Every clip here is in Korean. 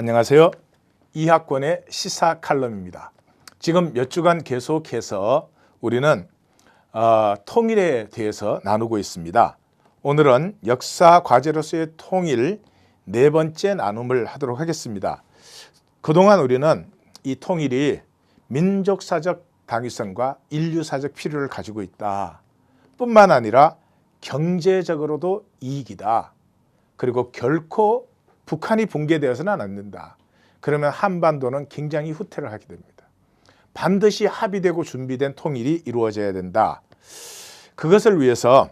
안녕하세요. 이 학권의 시사 칼럼입니다. 지금 몇 주간 계속해서 우리는 어, 통일에 대해서 나누고 있습니다. 오늘은 역사 과제로서의 통일 네 번째 나눔을 하도록 하겠습니다. 그동안 우리는 이 통일이 민족사적 당위성과 인류사적 필요를 가지고 있다. 뿐만 아니라 경제적으로도 이익이다. 그리고 결코 북한이 붕괴되어서는 안 된다. 그러면 한반도는 굉장히 후퇴를 하게 됩니다. 반드시 합의되고 준비된 통일이 이루어져야 된다. 그것을 위해서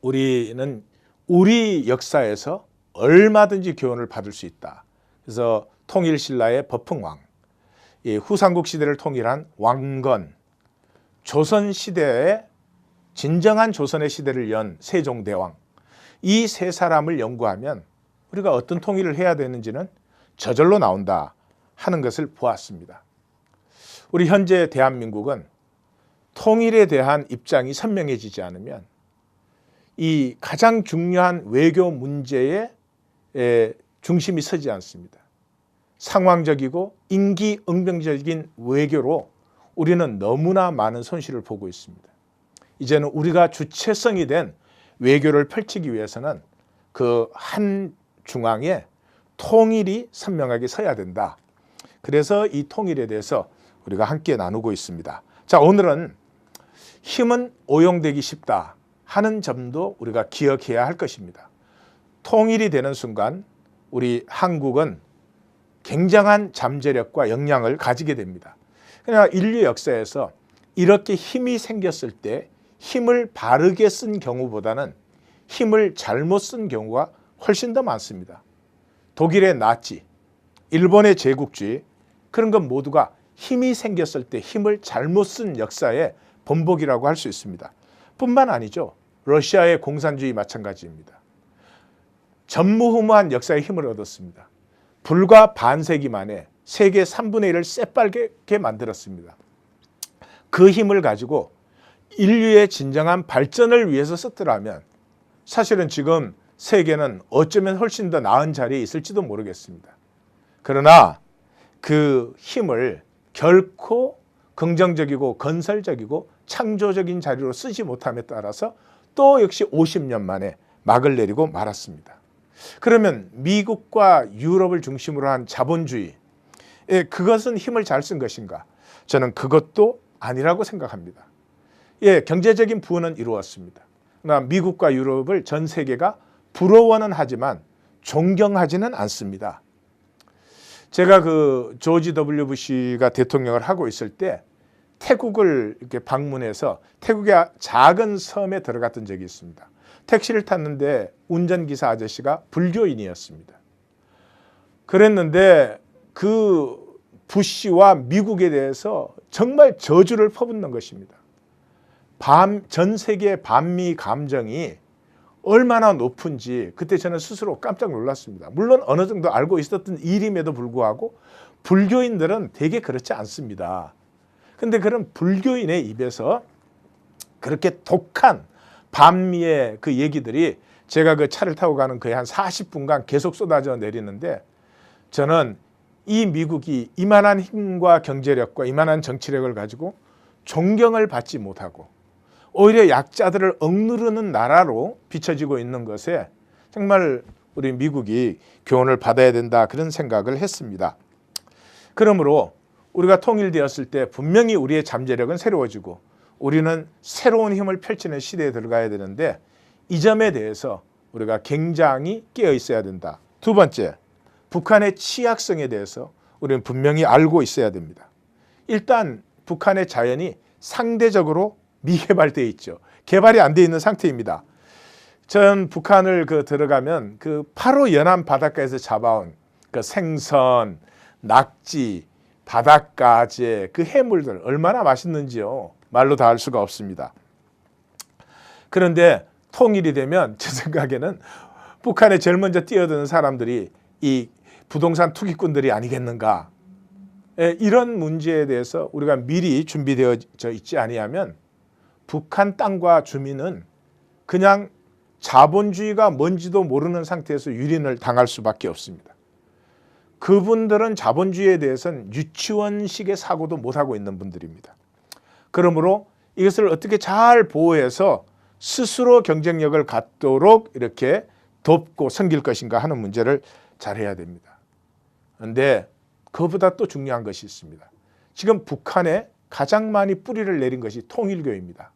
우리는 우리 역사에서 얼마든지 교훈을 받을 수 있다. 그래서 통일신라의 이 후삼국 시대를 통일한 왕건, 조선 시대의 진정한 조선의 시대를 연 세종대왕, 이 세 사람을 연구하면 우리가 어떤 통일을 해야 되는지는 저절로 나온다 하는 것을 보았습니다. 우리 현재 대한민국은 통일에 대한 입장이 선명해지지 않으면 이 가장 중요한 외교 문제에 중심이 서지 않습니다. 상황적이고 임기응변적인 외교로 우리는 너무나 많은 손실을 보고 있습니다. 이제는 우리가 주체성이 된 외교를 펼치기 위해서는 그 한 중앙에 통일이 선명하게 서야 된다. 그래서 이 통일에 대해서 우리가 함께 나누고 있습니다. 자, 오늘은 힘은 오용되기 쉽다 하는 점도 우리가 기억해야 할 것입니다. 통일이 되는 순간 우리 한국은 굉장한 잠재력과 역량을 가지게 됩니다. 그러나 인류 역사에서 이렇게 힘이 생겼을 때 힘을 바르게 쓴 경우보다는 힘을 잘못 쓴 경우가 훨씬 더 많습니다. 독일의 나치, 일본의 제국주의 그런 건 모두가 힘이 생겼을 때 힘을 잘못 쓴 역사의 번복이라고 할 수 있습니다. 뿐만 아니죠. 러시아의 공산주의 마찬가지입니다. 전무후무한 역사의 힘을 얻었습니다. 불과 반세기 만에 세계 3분의 1을 새빨게 만들었습니다. 그 힘을 가지고 인류의 진정한 발전을 위해서 썼더라면 사실은 지금 세계는 어쩌면 훨씬 더 나은 자리에 있을지도 모르겠습니다. 그러나 그 힘을 결코 긍정적이고 건설적이고 창조적인 자리로 쓰지 못함에 따라서 또 역시 50년 만에 막을 내리고 말았습니다. 그러면 미국과 유럽을 중심으로 한 자본주의, 예, 그것은 힘을 잘 쓴 것인가? 저는 그것도 아니라고 생각합니다. 예, 경제적인 부흥은 이루었습니다. 그러나 미국과 유럽을 전 세계가 부러워는 하지만 존경하지는 않습니다. 제가 그 조지 W 부시가 대통령을 하고 있을 때 태국을 이렇게 방문해서 태국의 작은 섬에 들어갔던 적이 있습니다. 택시를 탔는데 운전기사 아저씨가 불교인이었습니다. 그랬는데 그 부시와 미국에 대해서 정말 저주를 퍼붓는 것입니다. 밤, 전 세계의 반미 감정이 얼마나 높은지 그때 저는 스스로 깜짝 놀랐습니다. 물론 어느 정도 알고 있었던 일임에도 불구하고 불교인들은 되게 그렇지 않습니다. 근데 그런 불교인의 입에서 그렇게 독한 반미의 그 얘기들이 제가 그 차를 타고 가는 거의 한 40분간 계속 쏟아져 내리는데 저는 이 미국이 이만한 힘과 경제력과 이만한 정치력을 가지고 존경을 받지 못하고 오히려 약자들을 억누르는 나라로 비춰지고 있는 것에 정말 우리 미국이 교훈을 받아야 된다 그런 생각을 했습니다. 그러므로 우리가 통일되었을 때 분명히 우리의 잠재력은 새로워지고 우리는 새로운 힘을 펼치는 시대에 들어가야 되는데 이 점에 대해서 우리가 굉장히 깨어 있어야 된다. 두 번째, 북한의 취약성에 대해서 우리는 분명히 알고 있어야 됩니다. 일단 북한의 자연이 상대적으로 미개발되어 있죠. 개발이 안 돼 있는 상태입니다. 전 북한을 그 들어가면 그 바로 연안 바닷가에서 잡아온 그 생선, 낙지, 바닷가재 그 해물들 얼마나 맛있는지요. 말로 다 할 수가 없습니다. 그런데 통일이 되면 제 생각에는 북한에 제일 먼저 뛰어드는 사람들이 이 부동산 투기꾼들이 아니겠는가. 예, 이런 문제에 대해서 우리가 미리 준비되어져 있지 아니하면 북한 땅과 주민은 그냥 자본주의가 뭔지도 모르는 상태에서 유린을 당할 수밖에 없습니다. 그분들은 자본주의에 대해서는 유치원식의 사고도 못하고 있는 분들입니다. 그러므로 이것을 어떻게 잘 보호해서 스스로 경쟁력을 갖도록 이렇게 돕고 섬길 것인가 하는 문제를 잘 해야 됩니다. 그런데 그보다 또 중요한 것이 있습니다. 지금 북한에 가장 많이 뿌리를 내린 것이 통일교입니다.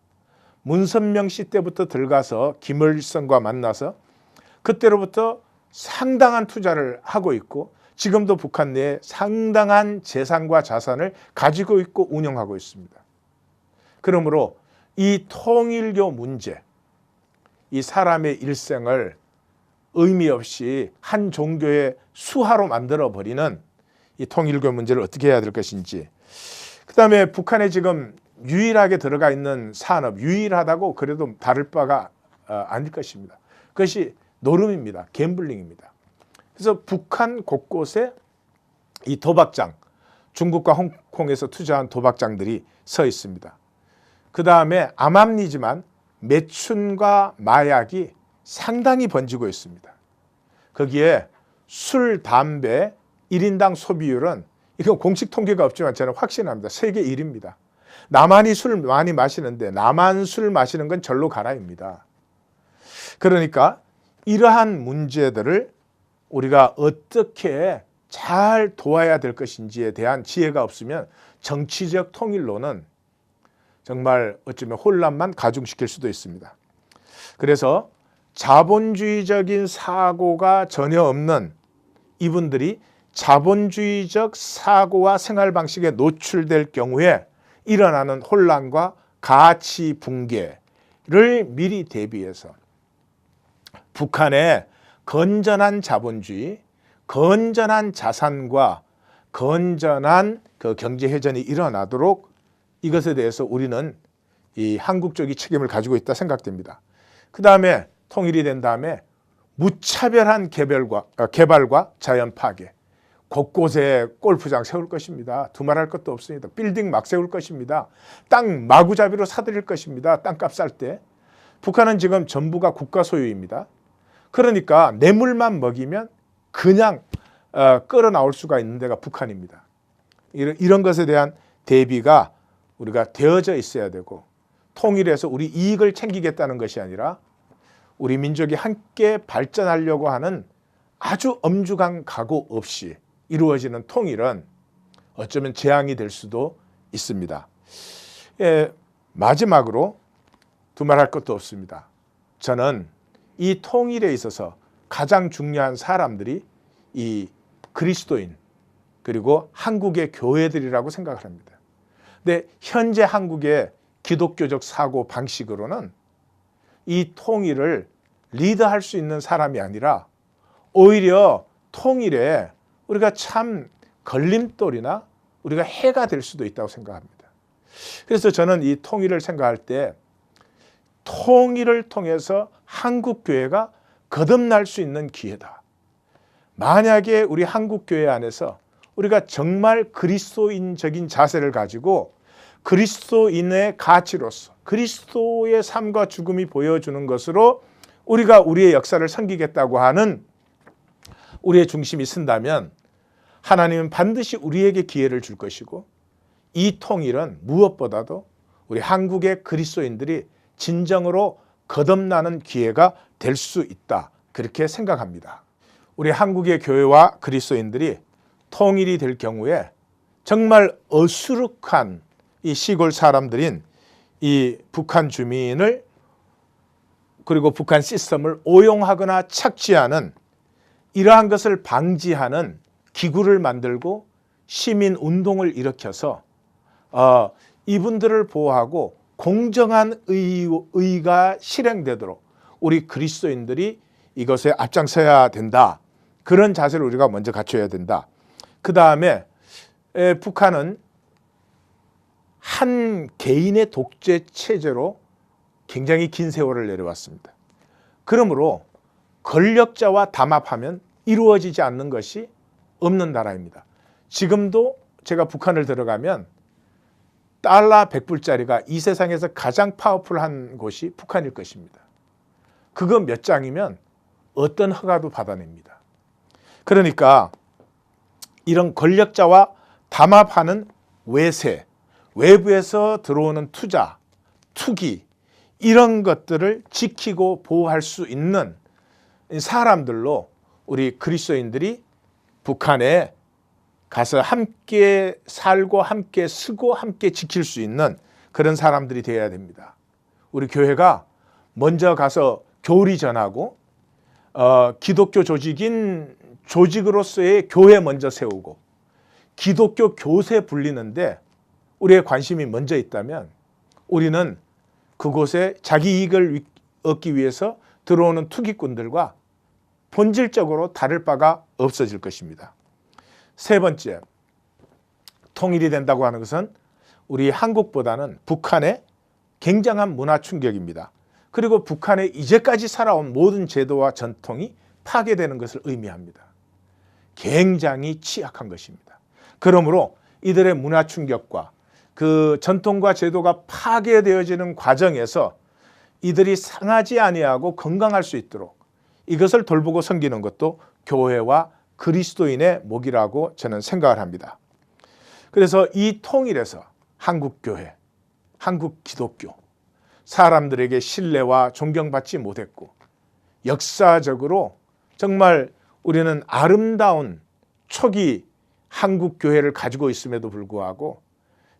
문선명 씨 때부터 들어가서 김일성과 만나서 그때로부터 상당한 투자를 하고 있고 지금도 북한 내에 상당한 재산과 자산을 가지고 있고 운영하고 있습니다. 그러므로 이 통일교 문제, 이 사람의 일생을 의미 없이 한 종교의 수하로 만들어 버리는 이 통일교 문제를 어떻게 해야 될 것인지. 그 다음에 북한에 지금 유일하게 들어가 있는 산업, 유일하다고 그래도 다를 바가 어, 아닐 것입니다. 그것이 노름입니다. 갬블링입니다. 그래서 북한 곳곳에 이 도박장, 중국과 홍콩에서 투자한 도박장들이 서 있습니다. 그 다음에 암암리지만 매춘과 마약이 상당히 번지고 있습니다. 거기에 술, 담배 1인당 소비율은 이거 공식 통계가 없지만 저는 확신합니다. 세계 1위입니다. 나만이 술 많이 마시는데 나만 술 마시는 건 절로 가라입니다. 그러니까 이러한 문제들을 우리가 어떻게 잘 도와야 될 것인지에 대한 지혜가 없으면 정치적 통일로는 정말 어쩌면 혼란만 가중시킬 수도 있습니다. 그래서 자본주의적인 사고가 전혀 없는 이분들이 자본주의적 사고와 생활 방식에 노출될 경우에 일어나는 혼란과 가치 붕괴를 미리 대비해서 북한의 건전한 자본주의, 건전한 자산과 건전한 그 경제 회전이 일어나도록 이것에 대해서 우리는 이 한국 쪽이 책임을 가지고 있다 생각됩니다. 그 다음에 통일이 된 다음에 무차별한 개별과, 어, 개발과 자연 파괴. 곳곳에 골프장 세울 것입니다. 두말할 것도 없습니다. 빌딩 막 세울 것입니다. 땅 마구잡이로 사들일 것입니다. 땅값 쌀 때. 북한은 지금 전부가 국가 소유입니다. 그러니까 뇌물만 먹이면 그냥 어, 끌어 나올 수가 있는 데가 북한입니다. 이런, 이런 것에 대한 대비가 우리가 되어져 있어야 되고 통일해서 우리 이익을 챙기겠다는 것이 아니라 우리 민족이 함께 발전하려고 하는 아주 엄중한 각오 없이 이루어지는 통일은 어쩌면 재앙이 될 수도 있습니다. 예, 마지막으로 두말할 것도 없습니다. 저는 이 통일에 있어서 가장 중요한 사람들이 이 그리스도인 그리고 한국의 교회들이라고 생각을 합니다. 근데 현재 한국의 기독교적 사고 방식으로는 이 통일을 리드할 수 있는 사람이 아니라 오히려 통일에 우리가 참 걸림돌이나 우리가 해가 될 수도 있다고 생각합니다. 그래서 저는 이 통일을 생각할 때 통일을 통해서 한국 교회가 거듭날 수 있는 기회다. 만약에 우리 한국 교회 안에서 우리가 정말 그리스도인적인 자세를 가지고 그리스도인의 가치로서 그리스도의 삶과 죽음이 보여주는 것으로 우리가 우리의 역사를 섬기겠다고 하는 우리의 중심이 쓴다면 하나님은 반드시 우리에게 기회를 줄 것이고 이 통일은 무엇보다도 우리 한국의 그리스도인들이 진정으로 거듭나는 기회가 될 수 있다. 그렇게 생각합니다. 우리 한국의 교회와 그리스도인들이 통일이 될 경우에 정말 어수룩한 이 시골 사람들인 이 북한 주민을 그리고 북한 시스템을 오용하거나 착취하는 이러한 것을 방지하는 기구를 만들고 시민 운동을 일으켜서 어, 이분들을 보호하고 공정한 의, 의가 실행되도록 우리 그리스도인들이 이것에 앞장서야 된다. 그런 자세를 우리가 먼저 갖춰야 된다. 그 다음에 북한은 한 개인의 독재 체제로 굉장히 긴 세월을 내려왔습니다. 그러므로 권력자와 담합하면 이루어지지 않는 것이 없는 나라입니다. 지금도 제가 북한을 들어가면 달러 100불짜리가 이 세상에서 가장 파워풀한 곳이 북한일 것입니다. 그거 몇 장이면 어떤 허가도 받아냅니다. 그러니까 이런 권력자와 담합하는 외세, 외부에서 들어오는 투자, 투기 이런 것들을 지키고 보호할 수 있는 사람들로 우리 그리스도인들이 북한에 가서 함께 살고 함께 쓰고 함께 지킬 수 있는 그런 사람들이 되어야 됩니다. 우리 교회가 먼저 가서 교리 전하고 어, 기독교 조직인 조직으로서의 교회 먼저 세우고 기독교 교세 불리는데 우리의 관심이 먼저 있다면 우리는 그곳에 자기 이익을 위- 얻기 위해서 들어오는 투기꾼들과 본질적으로 다를 바가 없어질 것입니다. 세 번째, 통일이 된다고 하는 것은 우리 한국보다는 북한의 굉장한 문화 충격입니다. 그리고 북한의 이제까지 살아온 모든 제도와 전통이 파괴되는 것을 의미합니다. 굉장히 취약한 것입니다. 그러므로 이들의 문화 충격과 그 전통과 제도가 파괴되어지는 과정에서 이들이 상하지 아니하고 건강할 수 있도록 이것을 돌보고 섬기는 것도 교회와 그리스도인의 목이라고 저는 생각을 합니다. 그래서 이 통일에서 한국 교회, 한국 기독교 사람들에게 신뢰와 존경받지 못했고 역사적으로 정말 우리는 아름다운 초기 한국 교회를 가지고 있음에도 불구하고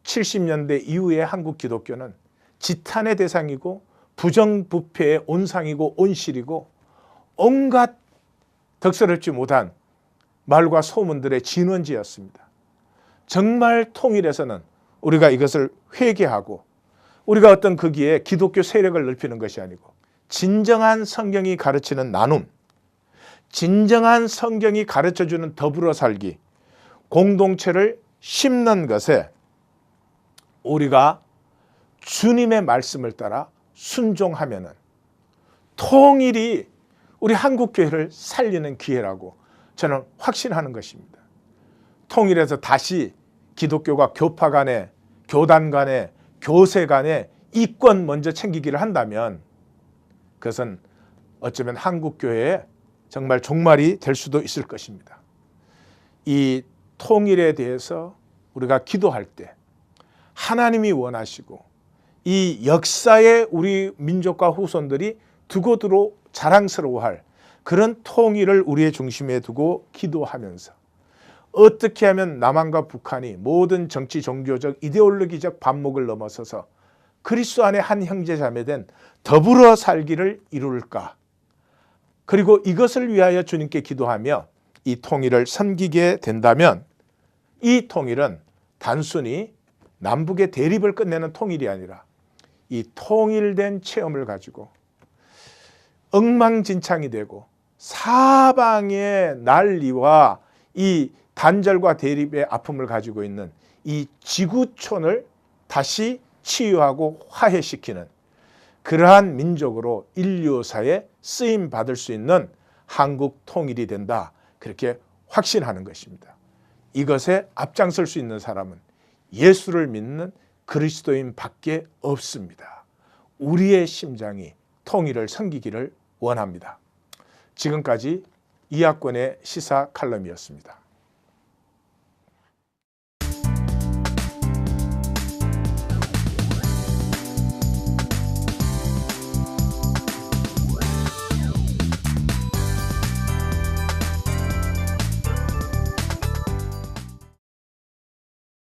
70년대 이후의 한국 기독교는 지탄의 대상이고 부정부패의 온상이고 온실이고 온갖 덕스럽지 못한 말과 소문들의 진원지였습니다. 정말 통일에서는 우리가 이것을 회개하고 우리가 어떤 거기에 기독교 세력을 넓히는 것이 아니고 진정한 성경이 가르치는 나눔, 진정한 성경이 가르쳐주는 더불어 살기, 공동체를 심는 것에 우리가 주님의 말씀을 따라 순종하면은 통일이 우리 한국 교회를 살리는 기회라고 저는 확신하는 것입니다. 통일해서 다시 기독교가 교파 간에 교단 간에 교세 간에 이권 먼저 챙기기를 한다면 그것은 어쩌면 한국 교회의 정말 종말이 될 수도 있을 것입니다. 이 통일에 대해서 우리가 기도할 때 하나님이 원하시고 이 역사에 우리 민족과 후손들이 두고두고 자랑스러워할 그런 통일을 우리의 중심에 두고 기도하면서 어떻게 하면 남한과 북한이 모든 정치 종교적 이데올로기적 반목을 넘어서서 그리스도 안에 한 형제 자매된 더불어 살기를 이룰까? 그리고 이것을 위하여 주님께 기도하며 이 통일을 섬기게 된다면 이 통일은 단순히 남북의 대립을 끝내는 통일이 아니라 이 통일된 체험을 가지고 엉망진창이 되고 사방의 난리와 이 단절과 대립의 아픔을 가지고 있는 이 지구촌을 다시 치유하고 화해시키는 그러한 민족으로 인류사에 쓰임 받을 수 있는 한국 통일이 된다. 그렇게 확신하는 것입니다. 이것에 앞장설 수 있는 사람은 예수를 믿는 그리스도인 밖에 없습니다. 우리의 심장이 통일을 섬기기를 원합니다. 지금까지 이학권의 시사 칼럼이었습니다.